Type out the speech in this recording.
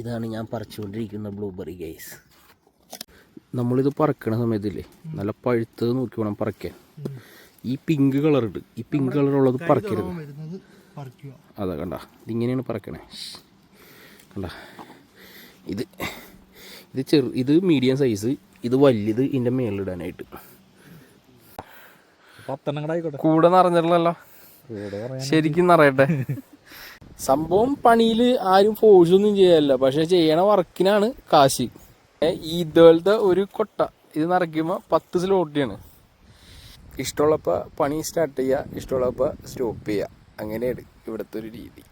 ഇതാണ് ഞാൻ പറിച്ചുകൊണ്ടിരിക്കുന്ന blueberry guys നമ്മളിത് പറക്കണ സമയത്തില്ലേ നല്ല പഴുത്തത് നോക്കി വേണം പറക്കാൻ. ഈ പിങ്ക് കളർ ഉണ്ട് ഈ പിങ്ക് കളറുള്ളത് ഉള്ളത് വരുന്നത് അതെ അതാ കണ്ട ഇതിങ്ങനെയാണ് പറക്കണേ. കണ്ട. ഇത് ഇത് ചെറു ഇത് മീഡിയം സൈസ് ഇത് വലിയത് ഇതിന്റെ മേളിടാനായിട്ട് പത്തെണ്ണം കൂടെ നിറഞ്ഞിട്ടുള്ളല്ലോ ശരിക്കും നിറയട്ടെ. സംഭവം പണിയിൽ ആരും ഫോഴ്സ് ഒന്നും ചെയ്യാറില്ല പക്ഷെ ചെയ്യണ വർക്കിനാണ് കാശ്. ഇതുപോലത്തെ ഒരു കൊട്ട ഇത് നിറയ്ക്കുമ്പോൾ പത്ത് സ്ലോട്ടിയാണ് ഇഷ്ടമുള്ളപ്പോൾ പണി സ്റ്റാർട്ട് ചെയ്യുക ഇഷ്ടമുള്ളപ്പോൾ സ്റ്റോപ്പ് ചെയ്യുക അങ്ങനെയാണ് ഇവിടുത്തെ ഒരു രീതി.